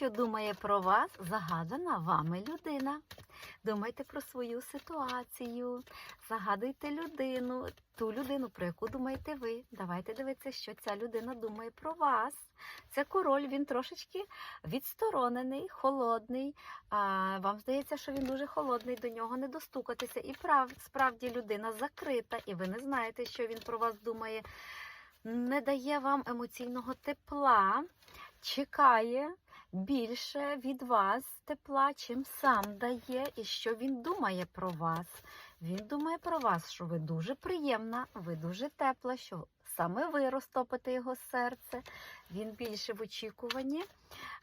що думає про вас загадана вами людина. Думайте про свою ситуацію, загадуйте людину, ту людину, про яку думаєте ви. Давайте дивитися, що ця людина думає про вас. Це король, він трошечки відсторонений, холодний. А, вам здається, що він дуже холодний, до нього не достукатися. І прав, справді людина закрита, і ви не знаєте, що він про вас думає. Не дає вам емоційного тепла, чекає більше від вас тепла, чим сам дає, і що він думає про вас. Він думає про вас, що ви дуже приємна, ви дуже тепла, що саме ви розтопите його серце. Він більше в очікуванні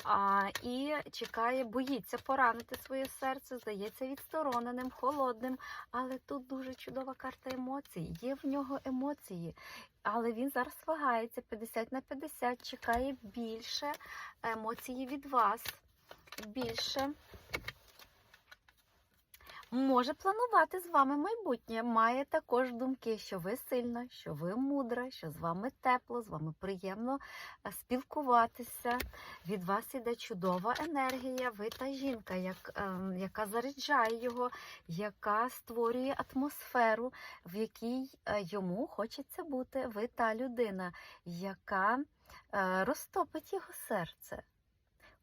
а, і чекає, боїться поранити своє серце, здається відстороненим, холодним. Але тут дуже чудова карта емоцій. Є в нього емоції, але він зараз вагається 50 на 50, чекає більше емоції від вас. Більше може планувати з вами майбутнє. Має також думки, що ви сильна, що ви мудра, що з вами тепло, з вами приємно е, спілкуватися. Від вас іде чудова енергія. Ви та жінка, як, ем, яка заряджає його, яка створює атмосферу, в якій е, йому хочеться бути. Ви та людина, яка е, розтопить його серце.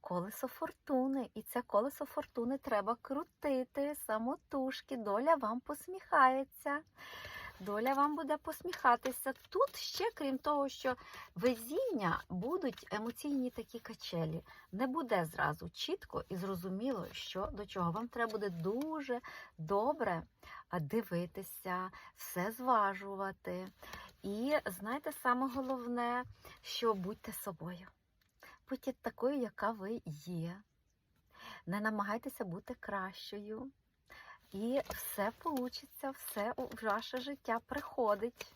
Колесо фортуни, і це колесо фортуни треба крутити самотужки. Доля вам посміхається. Доля вам буде посміхатися. Тут ще, крім того, що везіння будуть емоційні такі качелі. Не буде зразу чітко і зрозуміло, що до чого. Вам треба буде дуже добре дивитися, все зважувати. І знаєте, саме головне, що будьте собою. Будьте такою, яка ви є. Не намагайтеся бути кращою. І все вийде, все ваше життя приходить.